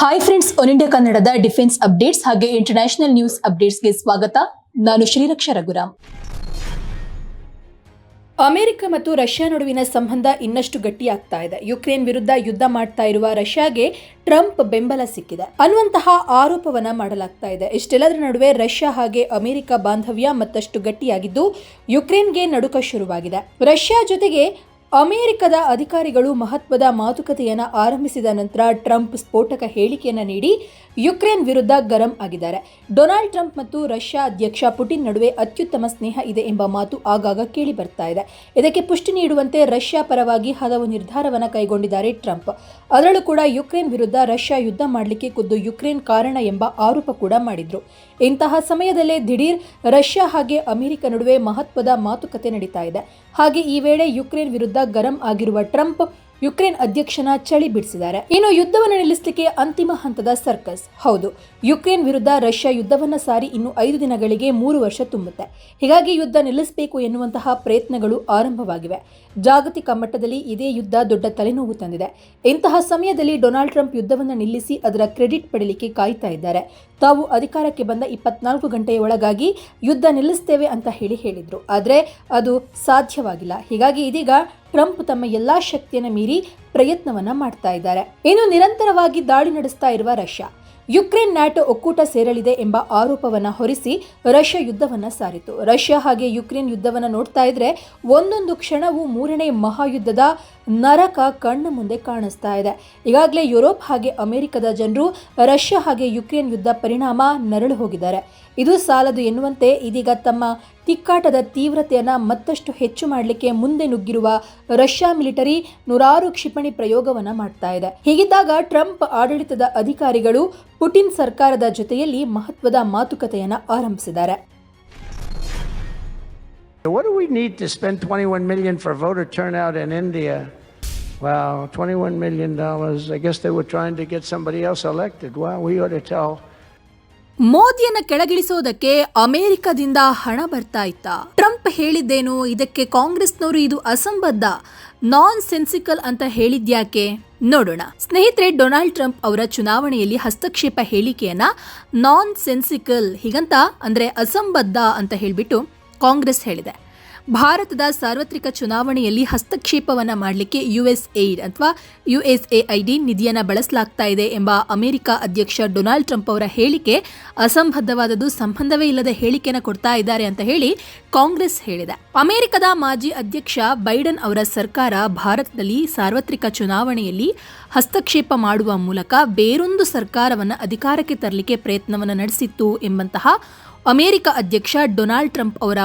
Hi friends one India ಕನ್ನಡದ defence updates ಹಾಗೆ international news ಅಪ್ಡೇಟ್ಸ್ಗೆ ಸ್ವಾಗತ. ನಾನು ಶ್ರೀರಕ್ಷ ರಘುರಾಮ್. ಅಮೆರಿಕ ಮತ್ತು ರಷ್ಯಾ ನಡುವಿನ ಸಂಬಂಧ ಇನ್ನಷ್ಟು ಗಟ್ಟಿಯಾಗ್ತಾ ಇದೆ. ಯುಕ್ರೇನ್ ವಿರುದ್ಧ ಯುದ್ಧ ಮಾಡ್ತಾ ಇರುವ ರಷ್ಯಾಗೆ ಟ್ರಂಪ್ ಬೆಂಬಲ ಸಿಕ್ಕಿದೆ. ಅನ್ನುವಂತಹ ಆರೋಪವನ್ನ ಮಾಡಲಾಗ್ತಾ ಇದೆ. ಇಷ್ಟೆಲ್ಲದರ ನಡುವೆ ರಷ್ಯಾ ಹಾಗೆ ಅಮೆರಿಕ ಬಾಂಧವ್ಯ ಮತ್ತಷ್ಟು ಗಟ್ಟಿಯಾಗಿದ್ದು, ಯುಕ್ರೇನ್ಗೆ ನಡುಕ ಶುರುವಾಗಿದೆ. ರಷ್ಯಾ ಜೊತೆಗೆ ಅಮೆರಿಕದ ಅಧಿಕಾರಿಗಳು ಮಹತ್ವದ ಮಾತುಕತೆಯನ್ನು ಆರಂಭಿಸಿದ ನಂತರ ಟ್ರಂಪ್ ಸ್ಫೋಟಕ ಹೇಳಿಕೆಯನ್ನು ನೀಡಿ ಯುಕ್ರೇನ್ ವಿರುದ್ಧ ಗರಂ ಆಗಿದ್ದಾರೆ. ಡೊನಾಲ್ಡ್ ಟ್ರಂಪ್ ಮತ್ತು ರಷ್ಯಾ ಅಧ್ಯಕ್ಷ ಪುಟಿನ್ ನಡುವೆ ಅತ್ಯುತ್ತಮ ಸ್ನೇಹ ಇದೆ ಎಂಬ ಮಾತು ಆಗಾಗ ಕೇಳಿ ಬರ್ತಾ ಇದೆ. ಇದಕ್ಕೆ ಪುಷ್ಟಿ ನೀಡುವಂತೆ ರಷ್ಯಾ ಪರವಾಗಿ ಹಲವು ನಿರ್ಧಾರವನ್ನು ಕೈಗೊಂಡಿದ್ದಾರೆ ಟ್ರಂಪ್. ಅದರಲ್ಲೂ ಕೂಡ ಯುಕ್ರೇನ್ ವಿರುದ್ಧ ರಷ್ಯಾ ಯುದ್ಧ ಮಾಡಲಿಕ್ಕೆ ಖುದ್ದು ಯುಕ್ರೇನ್ ಕಾರಣ ಎಂಬ ಆರೋಪ ಕೂಡ ಮಾಡಿದ್ರು. ಇಂತಹ ಸಮಯದಲ್ಲೇ ದಿಢೀರ್ ರಷ್ಯಾ ಹಾಗೆ ಅಮೆರಿಕ ನಡುವೆ ಮಹತ್ವದ ಮಾತುಕತೆ ನಡೀತಾ ಇದೆ. ಹಾಗೆ ಈ ವೇಳೆ ಯುಕ್ರೇನ್ ವಿರುದ್ಧ ಗರಂ ಆಗಿರುವ ಟ್ರಂಪ್ ಯುಕ್ರೇನ್ ಅಧ್ಯಕ್ಷನ ಚಳಿ ಬಿಡಿಸಿದ್ದಾರೆ. ಇನ್ನು ಯುದ್ಧವನ್ನು ನಿಲ್ಲಿಸಲಿಕ್ಕೆ ಅಂತಿಮ ಹಂತದ ಸರ್ಕಸ್. ಹೌದು, ಯುಕ್ರೇನ್ ವಿರುದ್ಧ ರಷ್ಯಾ ಯುದ್ಧವನ್ನ ಸಾರಿ ಇನ್ನು ಐದು ದಿನಗಳಿಗೆ ಮೂರು ವರ್ಷ ತುಂಬುತ್ತೆ. ಹೀಗಾಗಿ ಯುದ್ಧ ನಿಲ್ಲಿಸಬೇಕು ಎನ್ನುವಂತಹ ಪ್ರಯತ್ನಗಳು ಆರಂಭವಾಗಿವೆ. ಜಾಗತಿಕ ಮಟ್ಟದಲ್ಲಿ ಇದೇ ಯುದ್ಧ ದೊಡ್ಡ ತಲೆನೋವು ತಂದಿದೆ. ಇಂತಹ ಸಮಯದಲ್ಲಿ ಡೊನಾಲ್ಡ್ ಟ್ರಂಪ್ ಯುದ್ಧವನ್ನು ನಿಲ್ಲಿಸಿ ಅದರ ಕ್ರೆಡಿಟ್ ಪಡೆಯಲಿಕ್ಕೆ ಕಾಯ್ತಾ ಇದ್ದಾರೆ. ತಾವು ಅಧಿಕಾರಕ್ಕೆ ಬಂದ ಇಪ್ಪತ್ನಾಲ್ಕು ಗಂಟೆಯ ಒಳಗಾಗಿ ಯುದ್ಧ ನಿಲ್ಲಿಸ್ತೇವೆ ಅಂತ ಹೇಳಿ ಹೇಳಿದ್ರು. ಆದರೆ ಅದು ಸಾಧ್ಯವಾಗಿಲ್ಲ. ಹೀಗಾಗಿ ಇದೀಗ ಟ್ರಂಪ್ ತಮ್ಮ ಎಲ್ಲಾ ಶಕ್ತಿಯನ್ನು ಮೀರಿ ಪ್ರಯತ್ನವನ್ನ ಮಾಡ್ತಾ ಇದ್ದಾರೆ. ಇನ್ನು ನಿರಂತರವಾಗಿ ದಾಳಿ ನಡೆಸ್ತಾ ಇರುವ ರಷ್ಯಾ, ಯುಕ್ರೇನ್ ನ್ಯಾಟೋ ಒಕ್ಕೂಟ ಸೇರಲಿದೆ ಎಂಬ ಆರೋಪವನ್ನ ಹೊರಿಸಿ ರಷ್ಯಾ ಯುದ್ಧವನ್ನ ಸಾರಿತು. ರಷ್ಯಾ ಹಾಗೆ ಯುಕ್ರೇನ್ ಯುದ್ಧವನ್ನ ನೋಡ್ತಾ ಇದ್ರೆ ಒಂದೊಂದು ಕ್ಷಣವೂ ಮೂರನೇ ಮಹಾಯುದ್ಧದ ನರಕ ಕಣ್ಣ ಮುಂದೆ ಕಾಣಿಸ್ತಾ ಇದೆ. ಈಗಾಗಲೇ ಯುರೋಪ್ ಹಾಗೆ ಅಮೆರಿಕದ ಜನರು ರಷ್ಯಾ ಹಾಗೆ ಯುಕ್ರೇನ್ ಯುದ್ಧ ಪರಿಣಾಮ ನರಳು ಹೋಗಿದ್ದಾರೆ. ಇದು ಸಾಲದು ಎನ್ನುವಂತೆ ಇದೀಗ ತಮ್ಮ ತಿಕ್ಕಾಟದ ತೀವ್ರತೆಯನ್ನು ಮತ್ತಷ್ಟು ಹೆಚ್ಚು ಮಾಡಲಿಕ್ಕೆ ಮುಂದೆ ನುಗ್ಗಿರುವ ರಷ್ಯಾ ಮಿಲಿಟರಿ ನೂರಾರು ಕ್ಷಿಪಣಿ ಪ್ರಯೋಗವನ್ನು ಮಾಡ್ತಾ ಇದೆ ಹೀಗಿದ್ದಾಗ ಟ್ರಂಪ್ ಆಡಳಿತದ ಅಧಿಕಾರಿಗಳು ಪುಟಿನ್ ಸರ್ಕಾರದ ಜೊತೆಯಲ್ಲಿ ಮಹತ್ವದ ಮಾತುಕತೆಯನ್ನು ಆರಂಭಿಸಿದ್ದಾರೆ What do we need to spend 21 million for voter turnout in India? Wow, 21 million dollars. I guess they were trying to get somebody else elected. Well, we ought to tell ಮೋದಿಯನ್ನ ಕೆಳಗಿಳಿಸೋದಕ್ಕೆ ಅಮೆರಿಕದಿಂದ ಹಣ ಬರ್ತಾ ಇತ್ತ. Trump ಹೇಳಿದ್ದೇನು? ಇದಕ್ಕೆ ಕಾಂಗ್ರೆಸ್ನವರು ಇದು ಅಸಂಬದ್ಧ ನಾನ್ ಸೆನ್ಸಿಕಲ್ ಅಂತ ಹೇಳಿದ್ಯಾಕೆ? ನೋಡೋಣ. ಸ್ನೇಹಿತರೆ, ಡೊನಾಲ್ಡ್ ಟ್ರಂಪ್ ಅವರ ಚುನಾವಣೆಯಲ್ಲಿ ಹಸ್ತಕ್ಷೇಪ ಹೇಳಿಕೆಯನ್ನ ನಾನ್ ಸೆನ್ಸಿಕಲ್ ಹೀಗಂತ ಅಂದ್ರೆ ಅಸಂಬದ್ಧ ಅಂತ ಹೇಳಿಬಿಟ್ಟು ಕಾಂಗ್ರೆಸ್ ಹೇಳಿದೆ. ಭಾರತದ ಸಾರ್ವತ್ರಿಕ ಚುನಾವಣೆಯಲ್ಲಿ ಹಸ್ತಕ್ಷೇಪವನ್ನು ಮಾಡಲಿಕ್ಕೆ ಯುಎಸ್ ಏಡ್ ಅಥವಾ ಯುಎಸ್ಎಐಡಿ ನಿಧಿಯನ್ನು ಬಳಸಲಾಗ್ತಾ ಇದೆ ಎಂಬ ಅಮೆರಿಕ ಅಧ್ಯಕ್ಷ ಡೊನಾಲ್ಡ್ ಟ್ರಂಪ್ ಅವರ ಹೇಳಿಕೆ ಅಸಂಬದ್ಧವಾದದ್ದು, ಸಂಬಂಧವೇ ಇಲ್ಲದ ಹೇಳಿಕೆಯನ್ನು ಕೊಡ್ತಾ ಇದ್ದಾರೆ ಅಂತ ಹೇಳಿ ಕಾಂಗ್ರೆಸ್ ಹೇಳಿದೆ. ಅಮೆರಿಕದ ಮಾಜಿ ಅಧ್ಯಕ್ಷ ಬೈಡನ್ ಅವರ ಸರ್ಕಾರ ಭಾರತದಲ್ಲಿ ಸಾರ್ವತ್ರಿಕ ಚುನಾವಣೆಯಲ್ಲಿ ಹಸ್ತಕ್ಷೇಪ ಮಾಡುವ ಮೂಲಕ ಬೇರೊಂದು ಸರ್ಕಾರವನ್ನು ಅಧಿಕಾರಕ್ಕೆ ತರಲಿಕ್ಕೆ ಪ್ರಯತ್ನವನ್ನು ನಡೆಸಿತ್ತು ಎಂಬಂತಹ ಅಮೆರಿಕ ಅಧ್ಯಕ್ಷ ಡೊನಾಲ್ಡ್ ಟ್ರಂಪ್ ಅವರ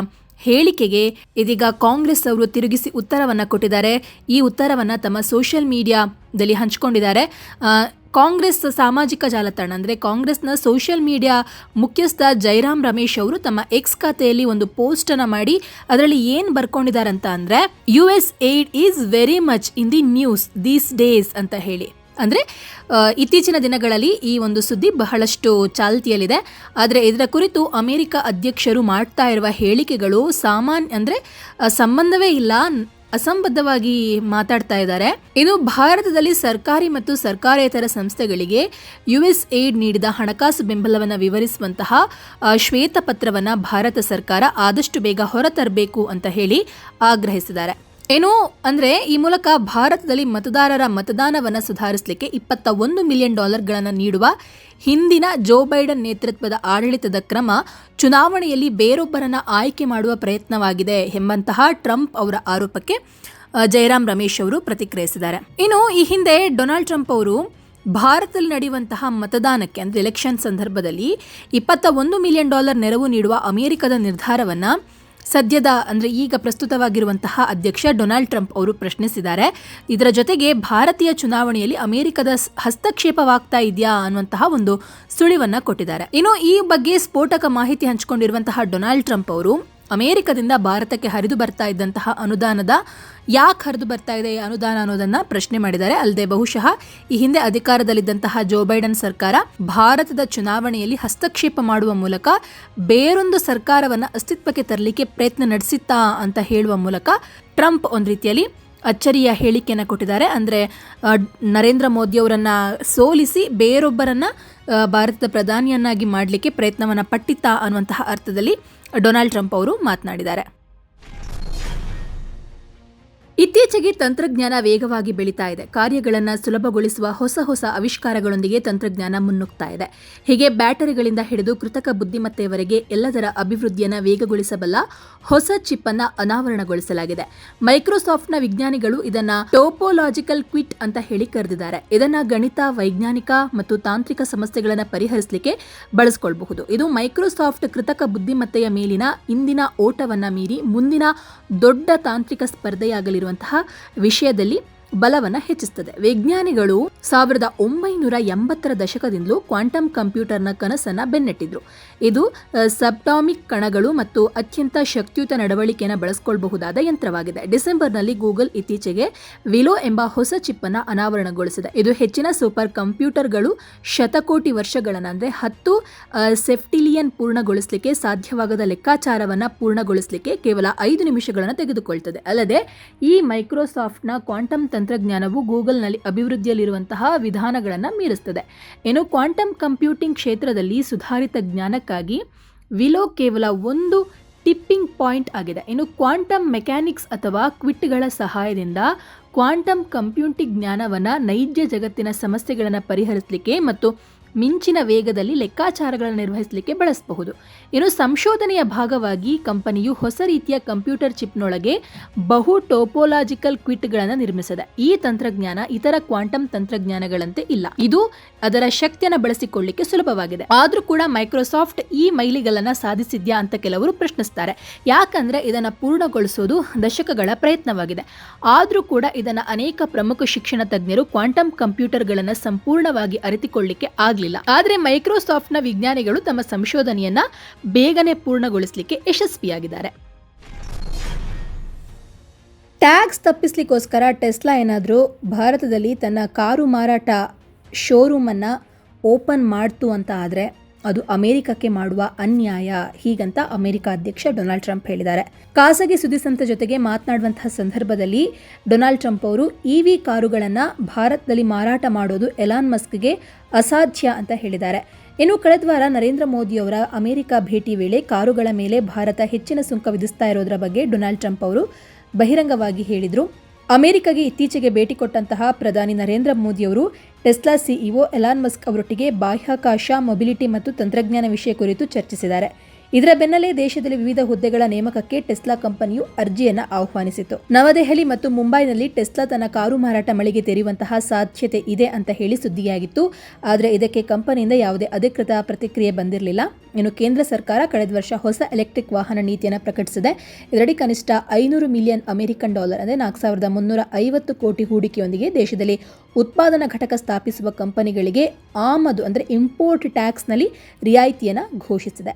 ಹೇಳಿಕೆಗೆ ಇದೀಗ ಕಾಂಗ್ರೆಸ್ ಅವರು ತಿರುಗಿಸಿ ಉತ್ತರವನ್ನು ಕೊಟ್ಟಿದ್ದಾರೆ. ಈ ಉತ್ತರವನ್ನು ತಮ್ಮ ಸೋಷಿಯಲ್ ಮೀಡಿಯಾದಲ್ಲಿ ಹಂಚಿಕೊಂಡಿದ್ದಾರೆ. ಕಾಂಗ್ರೆಸ್ ಸಾಮಾಜಿಕ ಜಾಲತಾಣ ಅಂದರೆ ಕಾಂಗ್ರೆಸ್ನ ಸೋಷಿಯಲ್ ಮೀಡಿಯಾ ಮುಖ್ಯಸ್ಥ ಜೈರಾಮ್ ರಮೇಶ್ ಅವರು ತಮ್ಮ ಎಕ್ಸ್ ಖಾತೆಯಲ್ಲಿ ಒಂದು ಪೋಸ್ಟನ್ನು ಮಾಡಿ, ಅದರಲ್ಲಿ ಏನು ಅಂತ ಅಂದರೆ, U S aid is very much in the news these days ಅಂತ ಹೇಳಿ. ಅಂದರೆ ಇತ್ತೀಚಿನ ದಿನಗಳಲ್ಲಿ ಈ ಒಂದು ಸುದ್ದಿ ಬಹಳಷ್ಟು ಚಾಲ್ತಿಯಲ್ಲಿದೆ. ಆದರೆ ಇದರ ಕುರಿತು ಅಮೆರಿಕ ಅಧ್ಯಕ್ಷರು ಮಾಡ್ತಾ ಇರುವ ಹೇಳಿಕೆಗಳು ಸಾಮಾನ್ಯ, ಅಂದರೆ ಸಂಬಂಧವೇ ಇಲ್ಲ, ಅಸಂಬದ್ಧವಾಗಿ ಮಾತಾಡ್ತಾ ಇದ್ದಾರೆ. ಇನ್ನು ಭಾರತದಲ್ಲಿ ಸರ್ಕಾರಿ ಮತ್ತು ಸರ್ಕಾರೇತರ ಸಂಸ್ಥೆಗಳಿಗೆ ಯು ಎಸ್ ಏಡ್ ನೀಡಿದ ಹಣಕಾಸು ಬೆಂಬಲವನ್ನು ವಿವರಿಸುವಂತಹ ಶ್ವೇತಪತ್ರವನ್ನು ಭಾರತ ಸರ್ಕಾರ ಆದಷ್ಟು ಬೇಗ ಹೊರತರಬೇಕು ಅಂತ ಹೇಳಿ ಆಗ್ರಹಿಸಿದ್ದಾರೆ. ಏನು ಅಂದ್ರೆ ಈ ಮೂಲಕ ಭಾರತದಲ್ಲಿ ಮತದಾರರ ಮತದಾನವನ್ನು ಸುಧಾರಿಸಲಿಕ್ಕೆ ಇಪ್ಪತ್ತ ಒಂದು ಮಿಲಿಯನ್ ಡಾಲರ್ಗಳನ್ನು ನೀಡುವ ಹಿಂದಿನ ಜೋ ಬೈಡನ್ ನೇತೃತ್ವದ ಆಡಳಿತದ ಕ್ರಮ ಚುನಾವಣೆಯಲ್ಲಿ ಬೇರೊಬ್ಬರನ್ನ ಆಯ್ಕೆ ಮಾಡುವ ಪ್ರಯತ್ನವಾಗಿದೆ ಎಂಬಂತಹ ಟ್ರಂಪ್ ಅವರ ಆರೋಪಕ್ಕೆ ಜಯರಾಮ್ ರಮೇಶ್ ಅವರು ಪ್ರತಿಕ್ರಿಯಿಸಿದ್ದಾರೆ. ಇನ್ನು ಈ ಹಿಂದೆ ಡೊನಾಲ್ಡ್ ಟ್ರಂಪ್ ಅವರು ಭಾರತದಲ್ಲಿ ನಡೆಯುವಂತಹ ಮತದಾನಕ್ಕೆ ಅಂದರೆ ಎಲೆಕ್ಷನ್ ಸಂದರ್ಭದಲ್ಲಿ ಇಪ್ಪತ್ತ ಒಂದು ಮಿಲಿಯನ್ ಡಾಲರ್ ನೆರವು ನೀಡುವ ಅಮೆರಿಕದ ನಿರ್ಧಾರವನ್ನ ಸದ್ಯದ ಅಂದರೆ ಈಗ ಪ್ರಸ್ತುತವಾಗಿರುವಂತಹ ಅಧ್ಯಕ್ಷ ಡೊನಾಲ್ಡ್ ಟ್ರಂಪ್ ಅವರು ಪ್ರಶ್ನಿಸಿದ್ದಾರೆ. ಇದರ ಜೊತೆಗೆ ಭಾರತೀಯ ಚುನಾವಣೆಯಲ್ಲಿ ಅಮೆರಿಕದ ಹಸ್ತಕ್ಷೇಪವಾಗ್ತಾ ಇದೆಯಾ ಅನ್ನುವಂತಹ ಒಂದು ಸುಳಿವನ್ನ ಕೊಟ್ಟಿದ್ದಾರೆ. ಇನ್ನು ಈ ಬಗ್ಗೆ ಸ್ಫೋಟಕ ಮಾಹಿತಿ ಹಂಚಿಕೊಂಡಿರುವಂತಹ ಡೊನಾಲ್ಡ್ ಟ್ರಂಪ್ ಅವರು ಅಮೆರಿಕದಿಂದ ಭಾರತಕ್ಕೆ ಹರಿದು ಬರ್ತಾ ಇದ್ದಂತಹ ಅನುದಾನದ, ಯಾಕೆ ಹರಿದು ಬರ್ತಾ ಇದೆ ಈ ಅನುದಾನ ಅನ್ನೋದನ್ನು ಪ್ರಶ್ನೆ ಮಾಡಿದ್ದಾರೆ. ಅಲ್ಲದೆ ಬಹುಶಃ ಈ ಹಿಂದೆ ಅಧಿಕಾರದಲ್ಲಿದ್ದಂತಹ ಜೋ ಬೈಡನ್ ಸರ್ಕಾರ ಭಾರತದ ಚುನಾವಣೆಯಲ್ಲಿ ಹಸ್ತಕ್ಷೇಪ ಮಾಡುವ ಮೂಲಕ ಬೇರೊಂದು ಸರ್ಕಾರವನ್ನು ಅಸ್ತಿತ್ವಕ್ಕೆ ತರಲಿಕ್ಕೆ ಪ್ರಯತ್ನ ನಡೆಸಿತ್ತಾ ಅಂತ ಹೇಳುವ ಮೂಲಕ ಟ್ರಂಪ್ ಒಂದು ರೀತಿಯಲ್ಲಿ ಅಚ್ಚರಿಯ ಹೇಳಿಕೆಯನ್ನು ಕೊಟ್ಟಿದ್ದಾರೆ. ಅಂದರೆ ನರೇಂದ್ರ ಮೋದಿಯವರನ್ನು ಸೋಲಿಸಿ ಬೇರೊಬ್ಬರನ್ನು ಭಾರತದ ಪ್ರಧಾನಿಯನ್ನಾಗಿ ಮಾಡಲಿಕ್ಕೆ ಪ್ರಯತ್ನವನ್ನು ಪಟ್ಟಿತ್ತ ಅನ್ನುವಂತಹ ಅರ್ಥದಲ್ಲಿ ಡೊನಾಲ್ಡ್ ಟ್ರಂಪ್ ಅವರು ಮಾತನಾಡಿದ್ದಾರೆ. ಇತ್ತೀಚೆಗೆ ತಂತ್ರಜ್ಞಾನ ವೇಗವಾಗಿ ಬೆಳೀತಾ ಇದೆ. ಕಾರ್ಯಗಳನ್ನು ಸುಲಭಗೊಳಿಸುವ ಹೊಸ ಹೊಸ ಆವಿಷ್ಕಾರಗಳೊಂದಿಗೆ ತಂತ್ರಜ್ಞಾನ ಮುನ್ನುಗ್ತಾ ಇದೆ. ಹೀಗೆ ಬ್ಯಾಟರಿಗಳಿಂದ ಹಿಡಿದು ಕೃತಕ ಬುದ್ಧಿಮತ್ತೆಯವರೆಗೆ ಎಲ್ಲದರ ಅಭಿವೃದ್ಧಿಯನ್ನು ವೇಗಗೊಳಿಸಬಲ್ಲ ಹೊಸ ಚಿಪ್ ಅನ್ನು ಅನಾವರಣಗೊಳಿಸಲಾಗಿದೆ. ಮೈಕ್ರೋಸಾಫ್ಟ್ನ ವಿಜ್ಞಾನಿಗಳು ಇದನ್ನ ಟೋಪೋಲಾಜಿಕಲ್ ಕ್ವಿಟ್ ಅಂತ ಹೇಳಿ ಕರೆದಿದ್ದಾರೆ. ಇದನ್ನ ಗಣಿತ, ವೈಜ್ಞಾನಿಕ ಮತ್ತು ತಾಂತ್ರಿಕ ಸಮಸ್ಯೆಗಳನ್ನು ಪರಿಹರಿಸಲಿಕ್ಕೆ ಬಳಸಿಕೊಳ್ಳಬಹುದು ಇದು ಮೈಕ್ರೋಸಾಫ್ಟ್ ಕೃತಕ ಬುದ್ಧಿಮತ್ತೆಯ ಮೇಲಿನ ಇಂದಿನ ಓಟವನ್ನ ಮೀರಿ ಮುಂದಿನ ದೊಡ್ಡ ತಾಂತ್ರಿಕ ಸ್ಪರ್ಧೆಯಾಗಲಿರುವಂತಹ ವಿಷಯದಲ್ಲಿ ಬಲವನ್ನು ಹೆಚ್ಚಿಸುತ್ತದೆ ವಿಜ್ಞಾನಿಗಳು ಸಾವಿರದ ಒಂಬೈನೂರ ಎಂಬತ್ತರ ದಶಕದಿಂದಲೂ ಕ್ವಾಂಟಮ್ ಕಂಪ್ಯೂಟರ್ನ ಕನಸನ್ನ ಬೆನ್ನಟ್ಟಿದ್ರು. ಇದು ಸಬ್ಟಾಮಿಕ್ ಕಣಗಳು ಮತ್ತು ಅತ್ಯಂತ ಶಕ್ತಿಯುತ ನಡವಳಿಕೆಯನ್ನು ಬಳಸಿಕೊಳ್ಳಬಹುದಾದ ಯಂತ್ರವಾಗಿದೆ. ಡಿಸೆಂಬರ್ನಲ್ಲಿ ಗೂಗಲ್ ಇತ್ತೀಚೆಗೆ ವಿಲೋ ಎಂಬ ಹೊಸ ಚಿಪ್ ಅನ್ನ ಅನಾವರಣಗೊಳಿಸಿದೆ. ಇದು ಹೆಚ್ಚಿನ ಸೂಪರ್ ಕಂಪ್ಯೂಟರ್ಗಳು ಶತಕೋಟಿ ವರ್ಷಗಳನ್ನು ಅಂದರೆ ಹತ್ತು ಸೆಫ್ಟಿಲಿಯನ್ ಪೂರ್ಣಗೊಳಿಸಲಿಕ್ಕೆ ಸಾಧ್ಯವಾಗದ ಲೆಕ್ಕಾಚಾರವನ್ನು ಪೂರ್ಣಗೊಳಿಸಲಿಕ್ಕೆ ಕೇವಲ ಐದು ನಿಮಿಷಗಳನ್ನು ತೆಗೆದುಕೊಳ್ತದೆ. ಅಲ್ಲದೆ, ಈ ಮೈಕ್ರೋಸಾಫ್ಟ್ನ ಕ್ವಾಂಟಮ್ ತಂತ್ರಜ್ಞಾನವು ಗೂಗಲ್ನಲ್ಲಿ ಅಭಿವೃದ್ಧಿಯಲ್ಲಿರುವಂತಹ ವಿಧಾನಗಳನ್ನು ಮೀರಿಸುತ್ತದೆ ಏನು ಕ್ವಾಂಟಮ್ ಕಂಪ್ಯೂಟಿಂಗ್ ಕ್ಷೇತ್ರದಲ್ಲಿ ಸುಧಾರಿತ ಜ್ಞಾನಕ್ಕಾಗಿ ವಿಲೋ ಕೇವಲ ಒಂದು ಟಿಪ್ಪಿಂಗ್ ಪಾಯಿಂಟ್ ಆಗಿದೆ. ಇನ್ನು ಕ್ವಾಂಟಮ್ ಮೆಕ್ಯಾನಿಕ್ಸ್ ಅಥವಾ ಕ್ವಿಟ್ಗಳ ಸಹಾಯದಿಂದ ಕ್ವಾಂಟಮ್ ಕಂಪ್ಯೂಟಿಂಗ್ ಜ್ಞಾನವನ್ನು ನೈಜ ಜಗತ್ತಿನ ಸಮಸ್ಯೆಗಳನ್ನು ಪರಿಹರಿಸಲಿಕ್ಕೆ ಮತ್ತು ಮಿಂಚಿನ ವೇಗದಲ್ಲಿ ಲೆಕ್ಕಾಚಾರಗಳನ್ನು ನಿರ್ವಹಿಸಲಿಕ್ಕೆ ಬಳಸಬಹುದು. ಇನ್ನು ಸಂಶೋಧನೆಯ ಭಾಗವಾಗಿ ಕಂಪನಿಯು ಹೊಸ ರೀತಿಯ ಕಂಪ್ಯೂಟರ್ ಚಿಪ್ನೊಳಗೆ ಬಹು ಟೋಪೋಲಾಜಿಕಲ್ ಕ್ವಿಟ್ಗಳನ್ನು ನಿರ್ಮಿಸಿದೆ. ಈ ತಂತ್ರಜ್ಞಾನ ಇತರ ಕ್ವಾಂಟಮ್ ತಂತ್ರಜ್ಞಾನಗಳಂತೆ ಇಲ್ಲ. ಇದು ಅದರ ಶಕ್ತಿಯನ್ನು ಬಳಸಿಕೊಳ್ಳಿಕ್ಕೆ ಸುಲಭವಾಗಿದೆ. ಆದರೂ ಕೂಡ ಮೈಕ್ರೋಸಾಫ್ಟ್ ಈ ಮೈಲಿಗಲ್ಲನ್ನು ಸಾಧಿಸಿದ್ಯಾ ಅಂತ ಕೆಲವರು ಪ್ರಶ್ನಿಸ್ತಾರೆ. ಯಾಕಂದ್ರೆ ಇದನ್ನು ಪೂರ್ಣಗೊಳಿಸೋದು ದಶಕಗಳ ಪ್ರಯತ್ನವಾಗಿದೆ. ಆದರೂ ಕೂಡ ಇದನ್ನು ಅನೇಕ ಪ್ರಮುಖ ಶಿಕ್ಷಣ ತಜ್ಞರು ಕ್ವಾಂಟಮ್ ಕಂಪ್ಯೂಟರ್ಗಳನ್ನು ಸಂಪೂರ್ಣವಾಗಿ ಅರಿತುಕೊಳ್ಳಿಕ್ಕೆ ಆಗಲಿಲ್ಲ. ಆದರೆ ಮೈಕ್ರೋಸಾಫ್ಟ್ನ ವಿಜ್ಞಾನಿಗಳು ತಮ್ಮ ಸಂಶೋಧನೆಯನ್ನ ಬೇಗನೆ ಪೂರ್ಣಗೊಳಿಸಲಿಕ್ಕೆ ಯಶಸ್ವಿಯಾಗಿದ್ದಾರೆ. ಟ್ಯಾಕ್ಸ್ ತಪ್ಪಿಸ್ಲಿಕ್ಕೋಸ್ಕರ ಟೆಸ್ಲಾ ಏನಾದರೂ ಭಾರತದಲ್ಲಿ ತನ್ನ ಕಾರು ಮಾರಾಟ ಶೋರೂಮನ್ನು ಓಪನ್ ಮಾಡ್ತು ಅಂತ ಆದರೆ ಅದು ಅಮೆರಿಕಕ್ಕೆ ಮಾಡುವ ಅನ್ಯಾಯ. ಹೀಗಂತ ಅಮೆರಿಕ ಅಧ್ಯಕ್ಷ ಡೊನಾಲ್ಡ್ ಟ್ರಂಪ್ ಹೇಳಿದ್ದಾರೆ. ಖಾಸಗಿ ಸುದ್ದಿಸಂಸ್ಥೆ ಜೊತೆಗೆ ಮಾತನಾಡುವಂತಹ ಸಂದರ್ಭದಲ್ಲಿ ಡೊನಾಲ್ಡ್ ಟ್ರಂಪ್ ಅವರು ಇವಿ ಕಾರುಗಳನ್ನು ಭಾರತದಲ್ಲಿ ಮಾರಾಟ ಮಾಡೋದು ಎಲಾನ್ ಮಸ್ಕ್ಗೆ ಅಸಾಧ್ಯ ಅಂತ ಹೇಳಿದ್ದಾರೆ. ಇನ್ನು ಕಳೆದ ವಾರ ನರೇಂದ್ರ ಮೋದಿಯವರ ಅಮೆರಿಕ ಭೇಟಿ ವೇಳೆ ಕಾರುಗಳ ಮೇಲೆ ಭಾರತ ಹೆಚ್ಚಿನ ಸುಂಕ ವಿಧಿಸ್ತಾ ಇರೋದರ ಬಗ್ಗೆ ಡೊನಾಲ್ಡ್ ಟ್ರಂಪ್ ಅವರು ಬಹಿರಂಗವಾಗಿ ಹೇಳಿದರು. ಅಮೆರಿಕಗೆ ಇತ್ತೀಚೆಗೆ ಭೇಟಿ ಕೊಟ್ಟಂತಹ ಪ್ರಧಾನಿ ನರೇಂದ್ರ ಮೋದಿಯವರು ಟೆಸ್ಲಾ ಸಿಇಒ ಎಲಾನ್ ಮಸ್ಕ್ ಅವರೊಟ್ಟಿಗೆ ಬಾಹ್ಯಾಕಾಶ ಮೊಬಿಲಿಟಿ ಮತ್ತು ತಂತ್ರಜ್ಞಾನ ವಿಷಯ ಕುರಿತು ಚರ್ಚಿಸಿದ್ದಾರೆ. ಇದರ ಬೆನ್ನಲ್ಲೇ ದೇಶದಲ್ಲಿ ವಿವಿಧ ಹುದ್ದೆಗಳ ನೇಮಕಕ್ಕೆ ಟೆಸ್ಲಾ ಕಂಪನಿಯು ಅರ್ಜಿಯನ್ನು ಆಹ್ವಾನಿಸಿತು ನವದೆಹಲಿ ಮತ್ತು ಮುಂಬೈನಲ್ಲಿ ಟೆಸ್ಲಾ ತನ್ನ ಕಾರು ಮಾರಾಟ ಮಳಿಗೆ ತೆರೆಯುವಂತಹ ಸಾಧ್ಯತೆ ಇದೆ ಅಂತ ಹೇಳಿ ಸುದ್ದಿಯಾಗಿತ್ತು. ಆದರೆ ಇದಕ್ಕೆ ಕಂಪನಿಯಿಂದ ಯಾವುದೇ ಅಧಿಕೃತ ಪ್ರತಿಕ್ರಿಯೆ ಬಂದಿರಲಿಲ್ಲ. ಇನ್ನು ಕೇಂದ್ರ ಸರ್ಕಾರ ಕಳೆದ ವರ್ಷ ಹೊಸ ಎಲೆಕ್ಟ್ರಿಕ್ ವಾಹನ ನೀತಿಯನ್ನು ಪ್ರಕಟಿಸಿದೆ. ಇದರಡಿ ಕನಿಷ್ಠ ಐನೂರು ಮಿಲಿಯನ್ ಅಮೆರಿಕನ್ ಡಾಲರ್, ಅಂದರೆ ನಾಲ್ಕು ಸಾವಿರದ ಮುನ್ನೂರ ಐವತ್ತು ಕೋಟಿ ಹೂಡಿಕೆಯೊಂದಿಗೆ ದೇಶದಲ್ಲಿ ಉತ್ಪಾದನಾ ಘಟಕ ಸ್ಥಾಪಿಸುವ ಕಂಪನಿಗಳಿಗೆ ಆಮದು, ಅಂದರೆ ಇಂಪೋರ್ಟ್ ಟ್ಯಾಕ್ಸ್ನಲ್ಲಿ ರಿಯಾಯಿತಿಯನ್ನು ಘೋಷಿಸಿದೆ.